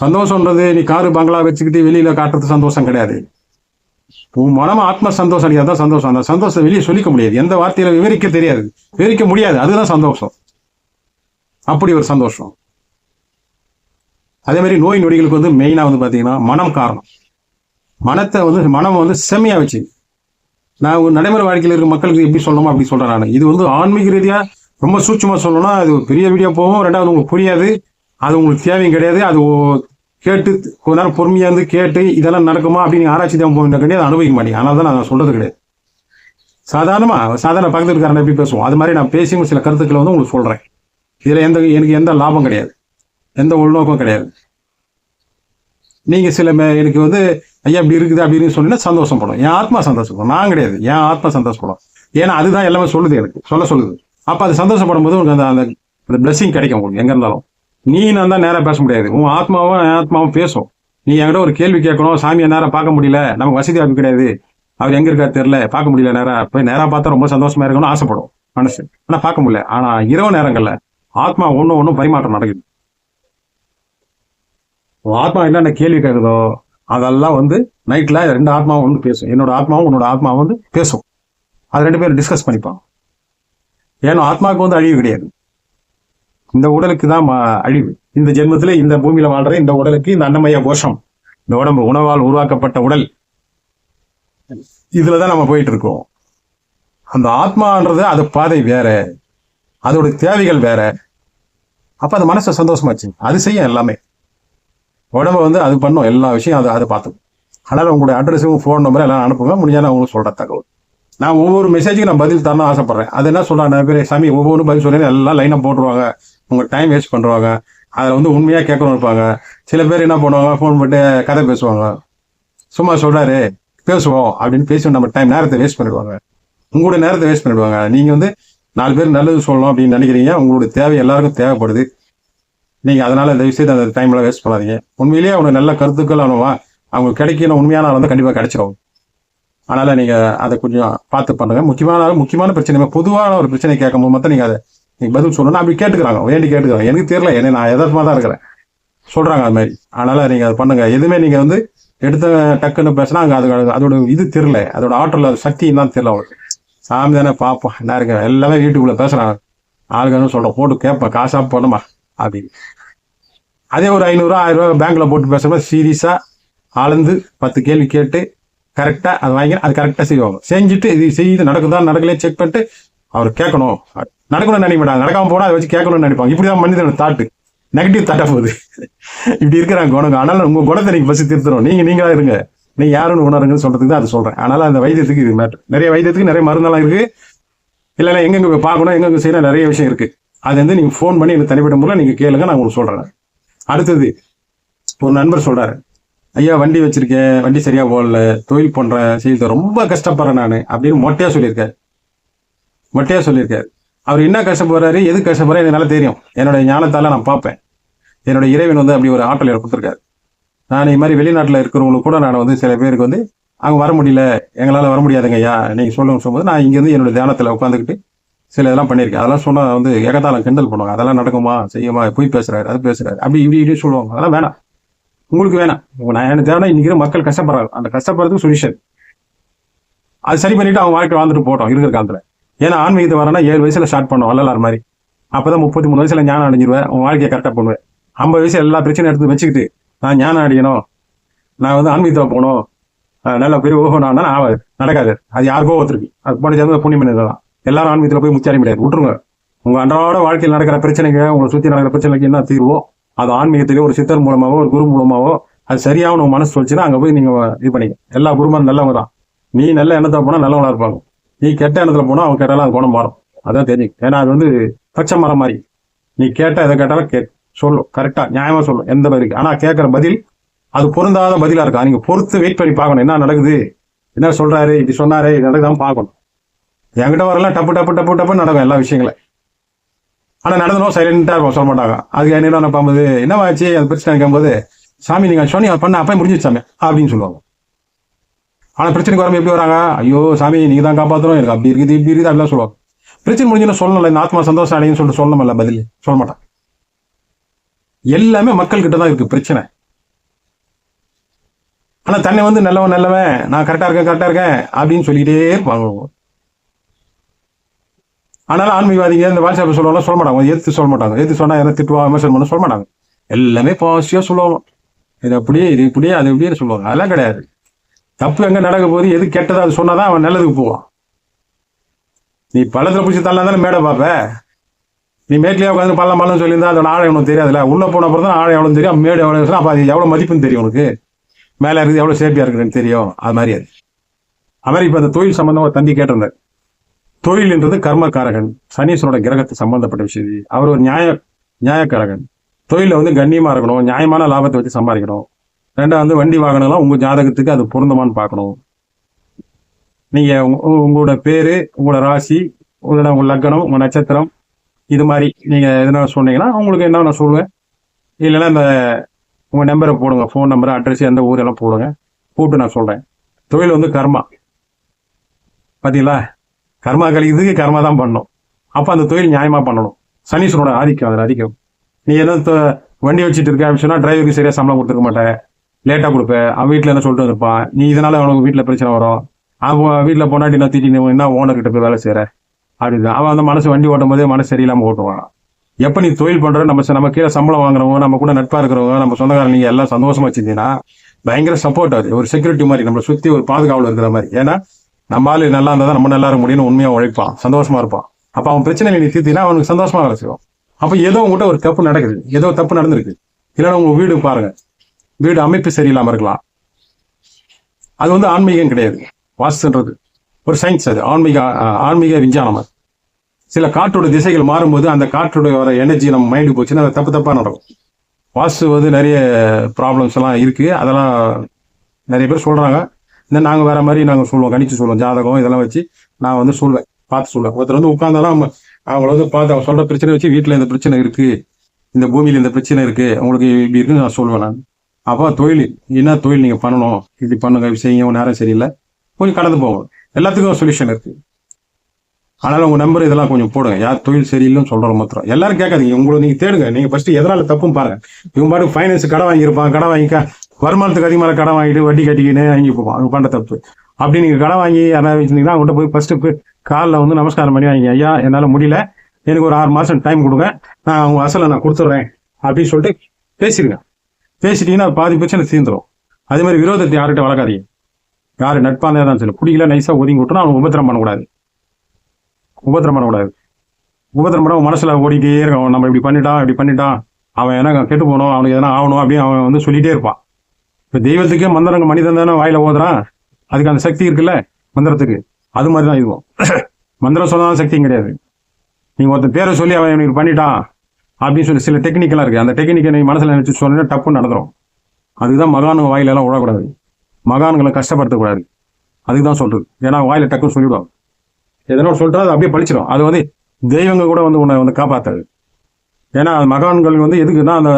சந்தோஷம்ன்றது நீ காரு பங்களா வச்சுக்கிட்டு வெளியில காட்டுறது சந்தோஷம் கிடையாது. உன் மனம் ஆத்ம சந்தோஷம் அடையாது தான் சந்தோஷம். அந்த சந்தோஷம் வெளியே சொல்லிக்க முடியாது. எந்த வார்த்தையில விவரிக்க தெரியாது. விவரிக்க முடியாது. அதுதான் சந்தோஷம். அப்படி ஒரு சந்தோஷம். அதே மாதிரி நோய் நொடிகளுக்கு வந்து மெயினா வந்து பாத்தீங்கன்னா மனம் காரணம். மனத்தை வந்து மனம் வந்து செம்மையாக வச்சு. நான் ஒரு நடைமுறை வாழ்க்கையில் இருக்க மக்களுக்கு எப்படி சொல்லணுமோ அப்படி சொல்கிறேன் நான். இது வந்து ஆன்மீக ரீதியாக ரொம்ப சூட்சமாக சொல்லணும்னா அது பெரிய வீடியோ போகும். ரெண்டாவது உங்களுக்கு புரியாது. அது உங்களுக்கு தேவையும் கிடையாது. அது கேட்டு கொஞ்ச நேரம் பொறுமையாக இருந்து கேட்டு இதெல்லாம் நடக்குமா அப்படின்னு ஆராய்ச்சி தான் போக கிடையாது அனுபவிக்க மாட்டேங்க. ஆனால் தான் நான் சொல்கிறது கிடையாது. சாதாரணமாக சாதாரண பக்கத்துல இருக்காரன் எப்படி பேசுவோம். அது மாதிரி நான் பேசி சில கருத்துக்களை வந்து உங்களுக்கு சொல்கிறேன் இதில் எந்த எனக்கு எந்த லாபம் கிடையாது. எந்த உள்நோக்கம் கிடையாது. நீங்கள் சில எனக்கு வந்து ஐயா இப்படி இருக்குது அப்படின்னு சொல்லி சந்தோஷப்படும். என் ஆத்மா சந்தோஷப்படும். நான் கிடையாது. என் ஆத்மா சந்தோஷப்படும். ஏன்னா அதுதான் எல்லாமே சொல்லுது எனக்கு. சொல்ல சொல்லுது. அப்போ அது சந்தோஷப்படும் போது உனக்கு அந்த அந்த பிளஸ்ஸிங் கிடைக்கும் உங்களுக்கு எங்க இருந்தாலும். நீ நான் தான் நேராக பேச முடியாது. உன் ஆத்மாவும் என் ஆத்மாவும் பேசும். நீ என்கிட்ட ஒரு கேள்வி கேட்கணும். சாமியை நேரம் பார்க்க முடியல. நமக்கு வசதி வாய்ப்பு கிடையாது. அவர் எங்கே இருக்காரு தெரில பார்க்க முடியல நேராக போய் நேராக பார்த்தா ரொம்ப சந்தோஷமா இருக்கணும்னு ஆசைப்படும் மனசு. ஆனால் பார்க்க முடியல. ஆனா இரவு நேரங்களில் ஆத்மா ஒன்றும் ஒன்றும் பரிமாற்றம் நடக்குது. ஆத்மா என்னென்ன கேள்வி கேட்குதோ அதெல்லாம் வந்து நைட்டில் ரெண்டு ஆத்மாவும் வந்து பேசும். என்னோட ஆத்மாவும் உன்னோட ஆத்மாவும் வந்து பேசும். அது ரெண்டு பேரும் டிஸ்கஸ் பண்ணிப்பான் ஏன்னா ஆத்மாவுக்கு வந்து அழிவு கிடையாது. இந்த உடலுக்கு தான் அழிவு. இந்த ஜென்மத்தில் இந்த பூமியில் வாழ்ற இந்த உடலுக்கு இந்த அன்னமய கோஷம். இந்த உடம்பு உணவால் உருவாக்கப்பட்ட உடல். இதில் தான் நம்ம போயிட்டு இருக்கோம். அந்த ஆத்மான்றது அது பாதை வேற. அதோட தேவைகள் வேற. அப்போ அந்த மனசு சந்தோஷமாச்சு அது செய்யும் எல்லாமே. உடம்ப வந்து அது பண்ணும். எல்லா விஷயம் அது அதை பார்த்து அதனால் உங்களுடைய அட்ரஸும் ஃபோன் நம்பரும் எல்லாம் அனுப்புங்க. முடிஞ்சாலும் நான் உங்களுக்கு சொல்கிற தகவல். நான் ஒவ்வொரு மெசேஜுக்கு நான் பதில் தரணும் ஆசைப்பட்றேன். அது என்ன சொல்கிறாங்க நிறைய பேர் சாமி ஒவ்வொன்றும் பதில் சொல்லி எல்லாம் லைனாக போட்டுருவாங்க. உங்கள் டைம் வேஸ்ட் பண்ணுவாங்க அதில் வந்து உண்மையாக கேட்கணும் இருப்பாங்க. சில பேர் என்ன பண்ணுவாங்க? ஃபோன் போட்டு கதை பேசுவாங்க. சும்மா சொல்கிறாரு பேசுவோம் அப்படின்னு பேசி நம்ம டைம் நேரத்தை வேஸ்ட் பண்ணிடுவாங்க. உங்களோட நேரத்தை வேஸ்ட் பண்ணிடுவாங்க. நீங்கள் வந்து நாலு பேர் நல்லது சொல்லணும் அப்படின்னு நினைக்கிறீங்க. உங்களுடைய தேவை எல்லாருக்கும் தேவைப்படுது. நீங்கள் அதனால் இந்த விஷயத்தை அந்த டைமில் வேஸ்ட் பண்ணாதீங்க. உண்மையிலேயே அவங்க நல்ல கருத்துக்கள் அவனுவா அவங்க கிடைக்கிற உண்மையான ஆள் வந்து கண்டிப்பாக கிடைச்சிடும் அதனால் நீங்கள் அதை கொஞ்சம் பார்த்து பண்ணுங்க. முக்கியமான முக்கியமான பிரச்சனை பொதுவான ஒரு பிரச்சனை கேட்கும்போது மட்டும் நீங்கள் அதை நீங்கள் பதில் சொல்லணும் அப்படி கேட்டுக்கிறாங்க. வேண்டி கேட்டுக்கிறாங்க. எனக்கு தெரியல. என்ன நான் எதார்த்தமா தான் இருக்கிறேன். சொல்கிறாங்க அது மாதிரி. அதனால் நீங்கள் அதை பண்ணுங்கள் எதுவுமே நீங்கள் வந்து எடுத்த டக்குன்னு பேசினா அங்கே அது அதோட இது தெரில அதோட ஆற்றல் அது சக்தி தான் தெரில அவங்களுக்கு. சாமி தானே பார்ப்போம் என்ன இருக்கு? எல்லாமே வீட்டுக்குள்ளே பேசுகிறாங்க ஆளுங்க சொல்கிறோம் போட்டு கேட்பேன். காசாக போடணுமா? அப்படின்னு. அதே ஒரு ஐநூறுரூவா ஆயிரம் ரூபாய் பேங்க்ல போட்டு பேசும்போது சீரியஸா அளந்து பத்து கேள்வி கேட்டு கரெக்டா அதை வாங்கி அது கரெக்டா செய்வாங்க. செஞ்சுட்டு இது செய்யுது நடக்குதா நடக்கலையே செக் பண்ணிட்டு அவர் கேட்கணும். நடக்கணும்னு நினைக்க மாட்டாங்க நடக்காம போனா அதை வச்சு கேட்கணும்னு நினைப்பாங்க. இப்படிதான் மனிதனோட தாட்டு. நெகட்டிவ் தாட்டாக போகுது. இப்படி இருக்கிறாங்க குணங்க. அதனால உங்க குணத்தை நீங்க பசி திருத்தணும். நீங்க நீங்களா இருங்க. நீங்க யாருன்னு உணருங்கன்னு சொல்றதுக்கு தான் அது சொல்றேன். அதனால அந்த வைத்தியத்துக்கு இது மேட்டர் நிறைய வைத்தியத்துக்கு நிறைய மருந்தெல்லாம் இருக்கு. இல்லைன்னா இல்ல எங்கெங்க போய் பார்க்கணும் எங்கெங்க செய்யணும் நிறைய விஷயம் இருக்கு. அது வந்து நீங்கள் ஃபோன் பண்ணி எனக்கு தனிப்பட்ட முறையில் நீங்கள் கேளுங்க நான் உங்களுக்கு சொல்கிறேன் அடுத்தது ஒரு நண்பர் சொல்கிறாரு ஐயா வண்டி வச்சிருக்கேன் வண்டி சரியாக போடல தொழில் பண்ணுறேன் செய்து ரொம்ப கஷ்டப்படுறேன் நான் அப்படின்னு மொட்டையாக சொல்லியிருக்காரு. மொட்டையாக சொல்லியிருக்காரு. அவர் என்ன கஷ்டப்படுறாரு எது கஷ்டப்படுறாரு எனக்கு நல்லா தெரியும். என்னோட ஞானத்தால் நான் பார்ப்பேன். என்னுடைய இறைவன் வந்து அப்படி ஒரு ஆற்றல் கொடுத்துருக்காரு. நான் இது மாதிரி வெளிநாட்டில் இருக்கிறவங்களுக்கு கூட நான் வந்து சில பேருக்கு வந்து அவங்க வர முடியல எங்களால் வர முடியாதுங்க ஐயா நீங்கள் சொல்லுங்க சொல்லும்போது நான் இங்கேருந்து என்னுடைய தியானத்தில் உட்காந்துக்கிட்டு சில இதெல்லாம் பண்ணியிருக்கேன். அதெல்லாம் சொன்னால் வந்து ஏகதாளம் கிண்டல் பண்ணுவாங்க. அதெல்லாம் நடக்குமா? செய்யுமா? போய் பேசுறாரு அது பேசுறாரு. அப்படி இப்படி இப்படி சொல்லுவாங்க. அதெல்லாம் வேணாம். உங்களுக்கு வேணாம். நான் எனக்கு தேவை இன்னைக்கு மக்கள் கஷ்டப்படுறாங்க. அந்த கஷ்டப்படுறதுக்கு சொல்யூஷன் அது சரி பண்ணிட்டு அவங்க வாழ்க்கை வாழ்ந்துட்டு போட்டோம் இருக்கிற காலத்தில். ஏன்னா ஆன்மீகத்தை வரனா ஏழு வயசுல ஸ்டார்ட் பண்ணுவோம் வள்ளலார் மாதிரி. அப்பதான் முப்பத்தி மூணு வயசுல ஞானம் அடைஞ்சிருவேன். உன் வாழ்க்கையை கரெக்டாக பண்ணுவேன். ஐம்பது வயசு எல்லா பிரச்சனையும் எடுத்து வச்சுக்கிட்டு நான் ஞானம் அடையணும். நான் வந்து ஆன்மீகத்தில் போகணும். நல்ல பெரிய ஓகோனா ஆகாது. நடக்காது. அது யாருக்கோ ஒருத்தருக்கு. அது படிச்சது புண்ணியம் பண்ணிடலாம் எல்லாரும் ஆன்மீகத்தில் போய் முச்சாரி முடியாது விட்டுருங்க. உங்கள் அன்றாட வாழ்க்கையில் நடக்கிற பிரச்சனைக்கு உங்களை சுற்றி நடக்கிற பிரச்சனைக்கு என்ன தீர்வோ அது ஆன்மீகத்திலே ஒரு சித்தர் மூலமாகவோ ஒரு குரு மூலமாகவோ அது சரியான உங்கள் மனசு சொல்லிச்சுன்னா அங்கே போய் நீங்கள் இது பண்ணிக்க எல்லா குருமாரும் நல்லவங்க தான் நீ நல்ல எண்ணத்தில் போனால் நல்லவனாக இருப்பாங்க. நீ கெட்ட எண்ணத்தில் போனால் அவங்க கேட்டாலும் அது குணம் மாறும். அதான் தெரியும் ஏன்னா அது வந்து பச்சை மரம் மாதிரி. நீ கேட்டால் எதை கேட்டாலும் கே சொல்லும் கரெக்டாக நியாயமாக சொல்லும் எந்த பதிலுக்கு. ஆனால் கேட்குற பதில் அது பொருந்தாத பதிலாக இருக்கா? நீங்கள் பொறுத்து வெயிட் பண்ணி பார்க்கணும். என்ன நடக்குது? என்ன சொல்கிறாரு இப்படி சொன்னாரு இது நடக்குதான் பார்க்கணும். என்கிட்ட வரலாம் டப்பு டப்பு டப்பு டப்பு நடக்கும் எல்லா விஷயங்களும் ஆனால் நடந்தனும் சைலண்ட்டாக இருக்கும் சொல்ல மாட்டாங்க. அதுக்கு என்ன நான் பார்க்கும்போது என்னவாச்சு அது பிரச்சனை போது சாமி நீங்கள் சொன்னி அது பண்ண அப்பயே முடிஞ்சிச்சு சாமி அப்படின்னு சொல்லுவாங்க. ஆனால் பிரச்சனைக்கு வரம்பு எப்படி வராங்க? ஐயோ சாமி நீங்கள் தான் காப்பாற்றணும் எனக்கு அப்படி இருக்குது இப்படி இருக்குது அப்படிலாம் சொல்லுவாங்க. பிரச்சனை முடிஞ்சுன்னு சொல்லணும்ல இந்த ஆத்மா சந்தோஷம் அடையும் சொல்லிட்டு சொல்லணும்ல பதில். சொல்ல மாட்டான் எல்லாமே மக்கள்கிட்ட தான் இருக்குது பிரச்சனை. ஆனால் தன்னை வந்து நல்லவன் நல்லவன் நான் கரெக்டாக இருக்கேன் கரெக்டாக இருக்கேன் அப்படின்னு சொல்லிக்கிட்டே இருப்பாங்க ஆனாலும் ஆன்மீகவாதிங்க இந்த வாட்ஸ்அப் சொல்லுவாங்க சொல்ல மாட்டாங்க. எதிர்த்து சொல்ல மாட்டாங்க. எதிர்த்து சொன்னால் என்ன திட்டுவா விமர்சனம் பண்ண சொல்ல மாட்டாங்க. எல்லாமே பாசிட்டிவாக சொல்லுவாங்க. இது அப்படியே இது இப்படியே அது இப்படியே சொல்லுவாங்க. அதெல்லாம் கிடையாது. தப்பு எங்கே நடக்க போது எது கெட்டதோ அது சொன்னால் தான் அவன் நல்லதுக்கு போவான். நீ பள்ளத்தில் பிடிச்சி தள்ளா தானே மேடை பார்ப்ப? நீ மேட்லேயே உட்காந்து பள்ளம் பள்ளம் சொல்லியிருந்தா அதோட ஆழம் உனக்கு தெரியாதுல்ல? உள்ளே போன அப்புறம் தான் ஆழம் எவ்வளோ தெரியும். மேடு எவ்வளோ அப்போ அது எவ்வளோ மதிப்புன்னு தெரியும் உனக்கு. மேலே இருக்குது எவ்வளோ சேஃப்டியாக இருக்குன்னு தெரியும். அது மாதிரி அது. அது மாதிரி இப்போ அந்த தொழில் சம்மந்தமாக ஒரு கேட்டிருந்தேன் தொழில்ன்றது கர்மக்காரகன். சனீஸ்வரோட கிரகத்தை சம்பந்தப்பட்ட விஷயம் அவர் ஒரு நியாய நியாயக்காரகன். தொழிலில் வந்து கண்ணியமாக இருக்கணும் நியாயமான லாபத்தை வச்சு சம்பாதிக்கணும். ரெண்டாவது வந்து வண்டி வாகனம்லாம் உங்கள் ஜாதகத்துக்கு அது பொருந்தமான்னு பார்க்கணும். நீங்கள் உங்க- உங்களோட பேர் உங்களோட ராசி உங்களோட உங்கள் லக்னம் உங்கள் நட்சத்திரம் இது மாதிரி நீங்கள் எதனா சொன்னீங்கன்னா உங்களுக்கு என்ன நான் சொல்லுவேன். இல்லைன்னா இந்த உங்கள் நம்பரை போடுங்க ஃபோன் நம்பர் அட்ரஸ் எந்த ஊர் எல்லாம் போடுங்க. போட்டு நான் சொல்கிறேன் தொழில் வந்து கர்மா. பார்த்தீங்களா கர்மா கழிக்கிறதுக்கு கர்மா தான் பண்ணணும். அப்போ அந்த தொழில் நியாயமா பண்ணணும். சனீஸ்வரோட ஆதிக்கம் அதில் அதிகம் நீ ஏதோ வண்டி வச்சுட்டு இருக்க அப்படின்னு சொன்னால் டிரைவருக்கு சரியாக சம்பளம் கொடுத்துருக்க மாட்டேன் லேட்டா கொடுப்பேன் அவன் வீட்டில் என்ன சொல்லிட்டு வந்திருப்பான் நீ இதனால் அவனுக்கு வீட்டில் பிரச்சனை வரும். அவன் வீட்டில் போனாட்டி நான் திட்டி என்ன ஓனர் கிட்ட போய் வேலை செய்யற அப்படின்னு அவன் அந்த மனசு வண்டி ஓட்டும் போதே மனசு சரியில்லாமல் ஓட்டுவான். எப்போ நீ தொழில் பண்ணுற நம்ம நம்ம கீழே சம்பளம் வாங்குறவங்க நம்ம கூட நட்பா இருக்கிறவங்க நம்ம சொந்தக்காரங்க நீங்க எல்லாம் சந்தோஷமா வச்சிருந்தீங்கன்னா பயங்கர சப்போர்ட் அது. ஒரு செக்யூரிட்டி மாதிரி நம்மளை சுற்றி ஒரு பாதுகாவல் இருக்கிற மாதிரி. ஏன்னா நம்மளால நல்லா இருந்தால் தான் நம்ம நல்லா இருக்க முடியும்னு உண்மையாக உழைப்பான். சந்தோஷமா இருப்பான். அப்போ அவன் பிரச்சனை நீ தீர்த்தினா அவனுக்கு சந்தோஷமா வேலை செய்வான். அப்போ ஏதோ உங்ககிட்ட ஒரு தப்பு நடக்குது. ஏதோ தப்பு நடந்திருக்கு. இல்லைன்னா உங்க வீடு பாருங்க. வீடு அமைப்பு சரியில்லாமல் இருக்கலாம். அது வந்து ஆன்மீகம் கிடையாது. வாஸ்துன்றது ஒரு சயின்ஸ் அது. ஆன்மீக ஆன்மீக விஞ்ஞானம் அது. சில காற்றோட திசைகள் மாறும்போது அந்த காற்றோட வர எனர்ஜி நம்ம மைண்டு போச்சுன்னா அது தப்பு தப்பாக நடக்கும். வாஸ்து வந்து நிறைய ப்ராப்ளம்ஸ் எல்லாம் இருக்குது அதெல்லாம் நிறைய பேர் சொல்கிறாங்க இந்த நாங்கள் வேற மாதிரி நாங்கள் சொல்லுவோம் கணிச்சு சொல்லுவோம் ஜாதகம் இதெல்லாம் வச்சு நான் வந்து சொல்லுவேன் பார்த்து சொல்லுவேன் ஒருத்தர் வந்து உட்காந்தாலும் நம்ம அவங்கள வந்து பார்த்து அவங்க சொல்கிற பிரச்சனை வச்சு வீட்டில் இந்த பிரச்சனை இருக்கு இந்த பூமியில் இந்த பிரச்சனை இருக்கு உங்களுக்கு இப்படி இருக்குன்னு நான் சொல்லுவேன் நான். அப்போ தொழில் என்ன தொழில் நீங்கள் பண்ணணும்? இப்படி பண்ணுங்க செய்யுங்க நேரம் சரியில்லை. கொஞ்சம் கடந்து போகும் எல்லாத்துக்கும் சொல்யூஷன் இருக்கு. அதனால் உங்கள் நம்பர் இதெல்லாம் கொஞ்சம் போடுங்க. யார் தொழில் சரியில்லைன்னு சொல்கிற மாத்திரம். எல்லாரும் கேட்காதீங்க. உங்களை நீங்கள் தேடுங்க. நீங்கள் ஃபஸ்ட்டு எதனால தப்புன்னு பாருங்க. இவங்க பாட்டு ஃபைனான்ஸ் கடை வாங்கியிருப்பான் கடை வாங்கிக்க. வருமானத்துக்கு அதிகமாக கடன் வாங்கிட்டு வட்டி கட்டிக்கின்னு வாங்கி போவான். அவங்க பண்ற தப்பு. அப்படி நீங்கள் கடன் வாங்கி யாராவது வச்சிருந்தீங்கன்னா அவங்கள்ட்ட போய் ஃபஸ்ட்டு போய் காலில் வந்து நமஸ்காரம் பண்ணி வாங்கி ஐயா என்னால் முடியல. எனக்கு ஒரு ஆறு மாதம் டைம் கொடுங்க. நான் அவங்க அசலை நான் கொடுத்துட்றேன் அப்படின்னு சொல்லிட்டு பேசிடுங்க பேசிட்டீங்கன்னா பாதி பிரச்சனை தீர்ந்துடும் அதே மாதிரி விரோதத்தை யார்கிட்ட வளர்க்காதீங்க. யார் நட்பாக தான் சொல்லு. பிடிக்கல நைஸாக ஒதுங்கி விட்டுனா அவங்க உபத்திரம் பண்ணக்கூடாது. உபத்திரம் பண்ணக்கூடாது. உபத்திரம் பண்ண மனசில் ஓடிக்கிட்டே இருக்கும் இருக்கான் நம்ம இப்படி பண்ணிட்டான் இப்படி பண்ணிட்டான். அவன் என்ன கெட்டு போகணும் அவனுக்கு எதனா ஆகணும் அப்படின்னு அவன் வந்து சொல்லிகிட்டே இருப்பான். இப்போ தெய்வத்துக்கே மந்திரங்க மனிதன் தானே வாயில ஓதுறான்? அதுக்கு அந்த சக்தி இருக்குல்ல மந்திரத்துக்கு. அது மாதிரி தான் இதுவும். மந்திரம் சொன்னாலும் சக்தியும் கிடையாது. நீங்கள் ஒருத்தன் பேரை சொல்லி அவன் எனக்கு பண்ணிட்டான் அப்படின்னு சொல்லி சில டெக்னிக்கெல்லாம் இருக்குது அந்த டெக்னிக்கை நீங்கள் மனசில் நினச்சி சொன்னா டப்பு நடந்துடும் அதுதான் மகானுங்க வாயிலெல்லாம் விடக்கூடாது மகான்களை கஷ்டப்படுத்தக்கூடாது. அதுக்கு தான் சொல்கிறது ஏன்னா வாயில டக்குன்னு சொல்லிவிடுவாங்க எதனா சொல்லிட்டா அது அப்படியே பழிச்சிடும் அது வந்து தெய்வங்க கூட வந்து உன்னை வந்து காப்பாற்றாது ஏன்னா மகான்கள் வந்து எதுக்குன்னா அந்த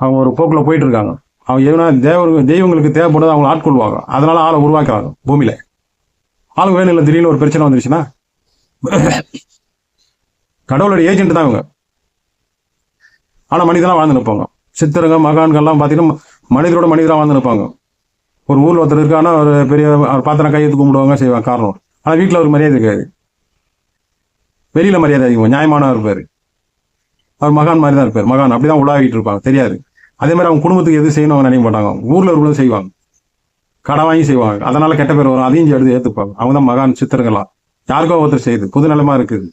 அவங்க ஒரு போக்கில் போயிட்டு இருக்காங்க. அவங்க எதுனா தேவ தெய்வங்களுக்கு தேவைப்படுறது அவங்க ஆட்கொள்வாங்க. அதனால ஆளை உருவாக்குறாங்க பூமியில. ஆளுங்க வேணும் இல்லை திடீர்னு ஒரு பிரச்சனை வந்துருச்சுன்னா கடவுளோட ஏஜென்ட் தான் இவங்க. ஆனால் மனிதனாக வாழ்ந்து நிற்பாங்க. சித்தருங்க மகான்கள்லாம் பார்த்தீங்கன்னா மனிதரோட மனிதராக வாழ்ந்து நிற்பாங்க. ஒரு ஊரில் ஒருத்தர் இருக்கானா ஒரு பெரிய பாத்திரம் கையெழுத்து கும்பிடுவாங்க செய்வாங்க காரணம். ஆனால் வீட்டில் ஒரு மரியாதை இருக்காது. வெளியில் மரியாதை அதிகம். நியாயமானவர் இருப்பார். அவர் மகான் மாதிரி தான் இருப்பார். மகான் அப்படி தான் உலாவிட்டு இருப்பாங்க. தெரியாது. அதே மாதிரி அவங்க குடும்பத்துக்கு எது செய்யணும் அவங்க நினைக்க மாட்டாங்க. ஊரில் இருக்கிறதும் செய்வாங்க. கடை வாங்கி செய்வாங்க. அதனால கெட்ட பேர் வரும். அதையும் எடுத்து ஏற்றுப்பாங்க அவங்க தான் மகான் சித்திரங்களா யாருக்கோ ஒருத்தர் செய்யுது. புது நிலமா இருக்குது.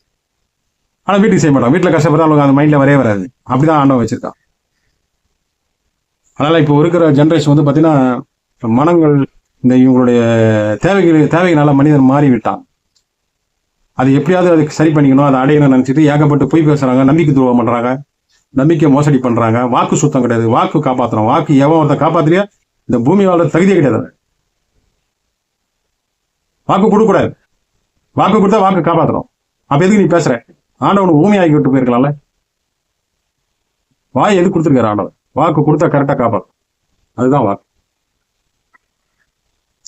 ஆனால் வீட்டுக்கு செய்ய மாட்டாங்க. வீட்டில் கஷ்டப்பட்டு அவங்க அந்த மைண்டில் வரவே வராது. அப்படிதான் ஆண்டவன் வச்சிருக்கான். அதனால் இப்போ இருக்கிற ஜென்ரேஷன் வந்து பார்த்தீங்கன்னா மனங்கள் இந்த இவங்களுடைய தேவைகள் தேவைகளால மனிதன் மாறி விட்டான் அது எப்படியாவது அதுக்கு சரி பண்ணிக்கணும். அதை அடையணும்னு நினச்சிட்டு ஏகப்பட்டு பொய் பேசுகிறாங்க நம்பிக்கை துரோகம் பண்ணுறாங்க நம்பிக்கை மோசடி பண்ணுறாங்க வாக்கு சுத்தம் கிடையாது. வாக்கு காப்பாற்றணும் வாக்கு எவன் ஒருத்தன் காப்பாற்றுறியா இந்த பூமி வாழ்ற தகுதியே கிடையாது வாக்கு கொடுக்கூடாது வாக்கு கொடுத்தா வாக்கு காப்பாற்றணும் அப்போ எதுக்கு நீ பேசுற? ஆண்டவனுக்கு பூமி ஆகி விட்டு போயிருக்கலாம்ல. வாய் எது கொடுத்துருக்காரு ஆண்டவன் வாக்கு கொடுத்தா கரெக்டாக காப்பாற்றும் அதுதான் வாக்கு.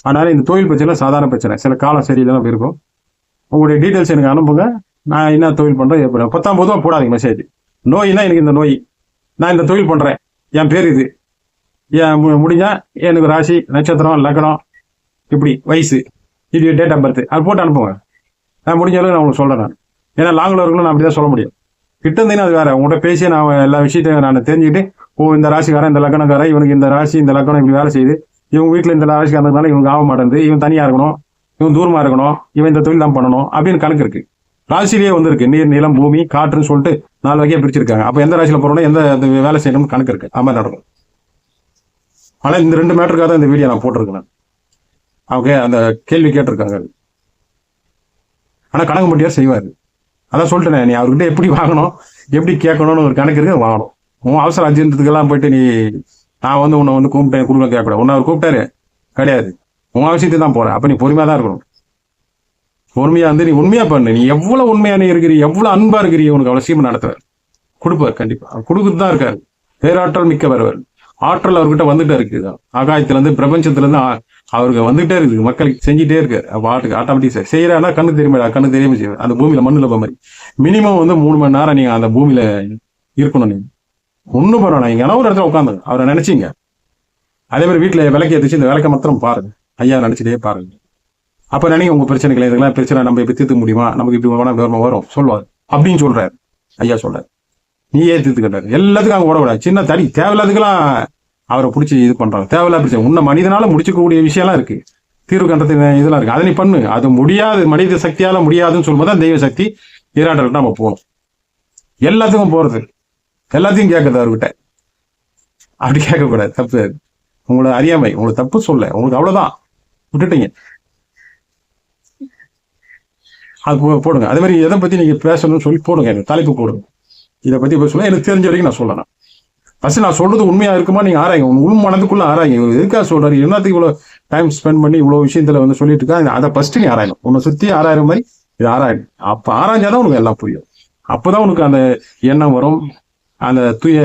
அதனால இந்த தொழில் பிரச்சனை சாதாரண பிரச்சனை. சில காலம் சரியில்லாம் இருக்கும். உங்களுடைய டீட்டெயில்ஸ் எனக்கு அனுப்புங்க. நான் என்ன தொழில் பண்ணுறேன் எப்படி பத்தாம் பொதுவாக போடாதீங்க மெசேஜ் நோயினா எனக்கு இந்த நோய். நான் இந்த தொழில் பண்ணுறேன் என் பேர் இது. என் மு- எனக்கு ராசி நட்சத்திரம் லக்னம் இப்படி வயசு. இது டேட் ஆஃப் பர்த் அது போட்டு அனுப்புங்க. நான் முடிஞ்ச அளவுக்கு நான் உங்களுக்கு சொல்கிறேன் நான். ஏன்னா லாங்கில் இருக்கணும் நான் அப்படிதான் சொல்ல முடியும். கிட்ட இருந்தீங்கன்னா அது வேற. உங்கள்கிட்ட பேசி நான் எல்லா விஷயத்தையும் நான் தெரிஞ்சுக்கிட்டு ஓ இந்த ராசிக்காரன் இந்த லக்கணக்காரன் இவனுக்கு இந்த ராசி இந்த லக்கணம் இப்படி வேலை செய்யுது. இவங்க வீட்டில் இந்த ராசிக்காரனால இவங்க ஆக மாட்டேங்குது இவன் தனியாக இருக்கணும். இவன் தூரமாக இருக்கணும். இவன் இந்த தொழில் தான் பண்ணணும். அப்படின்னு கணக்கு இருக்குது ராசிலேயே வந்திருக்கு. நீர் நிலம் பூமி காற்றுன்னு சொல்லிட்டு நாலு வகையாக பிரிச்சிருக்காங்க. அப்போ எந்த ராசியில் போறோம்னா எந்த வேலை செய்யணும்னு கணக்கு இருக்குது அது மாதிரி நடக்கும். ஆனால் இந்த ரெண்டு மேட்டருக்காக தான் இந்த வீடியோ நான் போட்டிருக்கேன். அவங்க அந்த கேள்வி கேட்டிருக்காங்க. ஆனால் கணக்கு மட்டும் செய்வார்? அதான் சொல்லிட்டேன் நீ அவர்கிட்ட எப்படி வாங்கணும் எப்படி கேட்கணும்னு ஒரு கணக்கு இருக்குது வாங்கணும். உன் அவசர அர்ஜென்ட்டுக்கெல்லாம் போயிட்டு நீ நான் வந்து உன்னை வந்து கூப்பிட்டேன் குடும்பம் கேட்கக்கூடாது. உன்னை அவர் கூப்பிட்டாரு. கிடையாது. உன் அவசியத்துக்கு தான் போகிறேன் அப்போ நீ பொறுமையாக தான் இருக்கணும். உண்மையாக வந்து நீ உண்மையாக பண்ணு. நீ எவ்வளோ உண்மையான இருக்கிறீ எவ்வளோ அன்பாக இருக்கிறீ உனக்கு அவ்வளோ சீமன் நடத்துவார் கொடுப்பார் கண்டிப்பாக அவர் கொடுக்குறது தான் இருக்கார். பேராற்றல் மிக்க வருவார் ஆற்றல் அவர்கிட்ட வந்துட்டே இருக்குது. ஆகாயத்துல பிரபஞ்சத்துலேருந்து அவருக்கு வந்துகிட்டே இருக்குது. மக்களுக்கு செஞ்சுட்டே இருக்காரு. அப்ப ஆட்டுக்கு ஆட்டோமேட்டிக் செய்யறாருன்னா கண்ணு தெரியுமா கண்ணு தெரியாம செய்வார். அந்த பூமியில் மண்ணில் போற மாதிரி. மினிமம் வந்து மூணு மணி நேரம் நீங்கள் அந்த பூமியில் இருக்கணும் நீங்கள் ஒன்றும் பண்ணணும் நீங்க ஏன்னா ஒரு இடத்துல உட்காந்துங்க. அவரை நினச்சிங்க. அதே மாதிரி வீட்டில் விளக்கு ஏற்றிச்சு இந்த விளக்க மாத்திரம் பாருங்க. ஐயா நினைச்சிட்டே பாருங்க. அப்போ நினைக்க உங்கள் பிரச்சனைகள் இதெல்லாம் பிரச்சனை நம்ம இப்ப தீர்த்துக்க முடியுமா? நமக்கு இப்படி வேணா வேறு வரும். சொல்லுவார். அப்படின்னு சொல்றாரு. ஐயா சொல்றாரு. நீயே தீர்த்துக்கிட்டாரு. எல்லாத்துக்கும் அவங்க ஓடக்கூடாது சின்ன தடி. தேவையில்லாதுக்கெல்லாம் அவரை பிடிச்சி இது பண்ணுறாங்க தேவையில்லாத பிரச்சனை. உன்னை மனிதனால முடிச்சுக்கக்கூடிய விஷயம்லாம் இருக்கு. தீர்வு கண்டது இதெல்லாம் இருக்கு. அதை நீ பண்ணு. அது முடியாது. மனித சக்தியால் முடியாதுன்னு சொல்லும்போது தான் தெய்வ சக்தி ஈராட்டர்கிட்ட நம்ம போகணும் எல்லாத்துக்கும் போறது. எல்லாத்தையும் கேட்கறது அவர்கிட்ட. அப்படி கேட்கக்கூடாது. தப்பு உங்களை உங்களோட அறியாமை. உங்களுக்கு தப்பு சொல்ல. உங்களுக்கு அவ்வளோதான் விட்டுட்டீங்க. அது போ- போடுங்க. அதே மாதிரி எதை பற்றி நீங்கள் பேசணும்னு சொல்லி போடுங்க. எனக்கு தலைப்பு போடுங்க. இதை பற்றி சொல்ல எனக்கு தெரிஞ்ச வரைக்கும் நான் சொல்லணும் ஃபஸ்ட்டு நான் சொல்கிறது உண்மையாக இருக்குமா? நீங்கள் ஆராய்ங்க. உங்க உள் மனதுக்குள்ளே ஆராய்ங்க. இவர் எதுக்காக சொல்கிறாரு என்னத்துக்கு இவ்வளோ டைம் ஸ்பெண்ட் பண்ணி இவ்வளோ விஷயத்தில் வந்து சொல்லிட்டு இருக்கா அதை ஃபஸ்ட்டு நீ ஆராயணும். உன்னை சுற்றி ஆராயிற மாதிரி இது ஆராயணும். ஆராய்ஞ்சால் ஆராய்ஞ்சாதான் உனக்கு எல்லாம் புரியும். அப்பதான் உனக்கு அந்த எண்ணம் வரும். அந்த தூய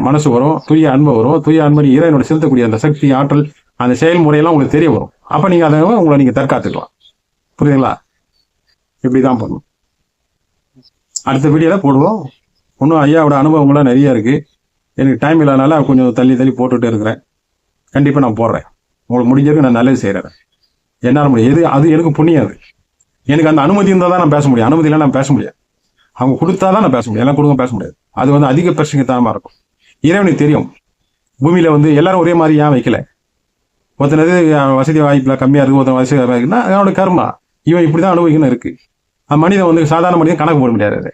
மனசு வரும். தூய அன்பு வரும். தூய அன்பு இறைவனோட செலுத்தக்கூடிய அந்த சக்தி ஆற்றல் அந்த செயல்முறையெல்லாம் உங்களுக்கு தெரிய வரும். அப்போ நீங்கள் அதை உங்களை நீங்கள் தற்காத்துக்கலாம். புரியுதுங்களா? இப்படி தான் பண்ணணும் அடுத்த வீடியோவில் போடுவோம். இன்னும் ஐயாவோட அனுபவங்கள்லாம் நிறைய இருக்குது எனக்கு டைம் இல்லாதனால கொஞ்சம் தள்ளி தள்ளி போட்டுகிட்டு இருக்கிறேன். கண்டிப்பாக நான் போடுறேன். உங்களுக்கு முடிஞ்சதுக்கு நான் நல்லது செய்கிறேன் என்னால் முடியும். எது அது எனக்கு புண்ணியம் அது. எனக்கு அந்த அனுமதி இருந்தால் தான் நான் பேச முடியும். அனுமதி இல்லை நான் பேச முடியாது. அவங்க கொடுத்தா தான் நான் பேச முடியும். எல்லாம் கொடுக்க பேச முடியாது. அது வந்து அதிக பிரச்சனைத்தனமாக இருக்கும். இறைவனுக்கு தெரியும். பூமியில் வந்து எல்லாரும் ஒரே மாதிரி ஏன் வைக்கல? ஒருத்தனது வசதி வாய்ப்பில் கம்மியாக இருக்குது ஒருத்தன் வசதி இருக்குன்னா அவனோட கர்மா. இவன் இப்படி தான் அனுபவிக்கணும் இருக்குது அந்த மனிதன் வந்து சாதாரண மனிதன் கணக்கு போட முடியாது அது.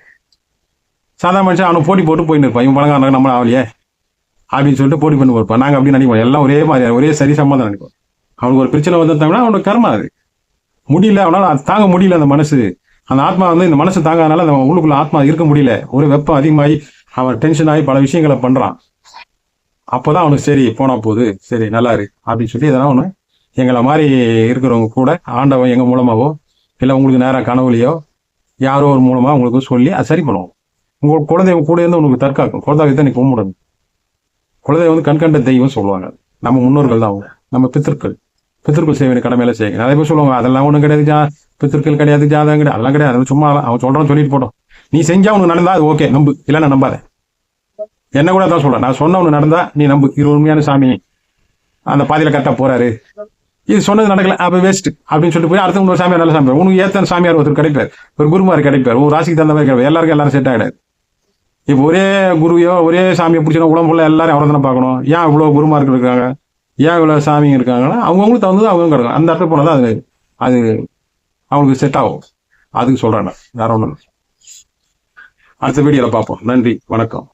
சாதாரண மனுஷன் அவனை போட்டி போட்டு போயின்னு இருப்பான். இவன் பணக்காரன் நம்ம ஆகலையே அப்படின்னு சொல்லிட்டு போட்டி பண்ணி கொடுப்பான் நாங்கள் அப்படி நினைப்போம். எல்லாம் ஒரே மாதிரி ஒரே சரி சமாதானம் நினைப்போம். அவனுக்கு ஒரு பிரச்சனை வந்திருந்தாங்கன்னா அவனுக்கு கர்மா அது. முடியல அவனால் அது தாங்க முடியல அந்த மனசு. அந்த ஆத்மா வந்து இந்த மனசு தாங்காதனால அந்த உள்ளுக்குள்ள ஆத்மா இருக்க முடியல. ஒரு வெப்பம் அதிகமாகி அவன் டென்ஷன் ஆகி பல விஷயங்களை அப்போ அப்போதான் அவனுக்கு சரி போனா போகுது. சரி நல்லாரு அப்படின்னு சொல்லி இதெல்லாம் ஒன்று எங்களை மாதிரி இருக்கிறவங்க கூட ஆண்டவன் எங்கள் மூலமாகவோ இல்லை உங்களுக்கு நேராக கனவுலையோ யாரோ ஒரு மூலமாக உங்களுக்கு சொல்லி அதை சரி பண்ணுவோம். உங்கள் குழந்தை கூட இருந்து உங்களுக்கு தற்காக்கும் குழந்தை தான் நீ கும்பிடணும். குழந்தை வந்து கண்கண்ட தெய்வம் சொல்லுவாங்க. நம்ம முன்னோர்கள் தான் அவங்க. நம்ம பித்திருக்கள். பித்திருக்கள் செய்ய வேண்டிய கடமையில செய்யுங்க. நிறைய பேர் சொல்லுவாங்க அதெல்லாம் ஒன்றும் கிடையாது ஜா பித்திருக்கள் கிடையாது ஜாதகம் கிடையாது. அதெல்லாம் கிடையாது. அதெல்லாம் சும்மா அவன் சொல்றான்னு சொல்லிட்டு போட்டோம். நீ செஞ்சா உனக்கு நடந்தா அது ஓகே. நம்பு. இல்லைன்னா நம்பாத. என்ன கூட தான் சொல்கிறேன் நான் சொன்ன ஒன்று நடந்தா நீ நம்பு. இது உண்மையான சாமி. அந்த பாதியில் கரெக்டாக போறாரு. இது சொன்னது நடக்கல அப்போ வேஸ்ட் அப்படின்னு சொல்லிட்டு போய் அடுத்த ஒரு சாமியார் நல்ல சாமியார். உனக்கு ஏத்தன சாமியார் ஒருத்தர் கிடைப்பார். ஒரு குருமார் கிடைப்பார். ஒரு ராசிக்கு தகுந்த மாதிரி கிடைப்பார். எல்லாருக்கும் எல்லாரும் செட் ஆகிடாது இப்போ ஒரே குருவையோ ஒரே சாமியை பிடிச்சினா உடம்பு ஃபுல்லாக எல்லாரும் அவரை தானே பார்க்கணும். ஏன் இவ்வளோ குருமார்கள் இருக்காங்க? ஏன் இவ்வளோ சாமிங்க இருக்காங்கன்னா அவங்கவுங்களுக்கு தகுந்தது அவங்க கிடக்கும். அந்த இடத்துல போனால் தான் அது அது அவங்களுக்கு செட் ஆகும். அதுக்கு சொல்கிறேன் நான். வேற ஒன்றும் இல்லை. அடுத்த வீடியோவில் பார்ப்போம். நன்றி. வணக்கம்.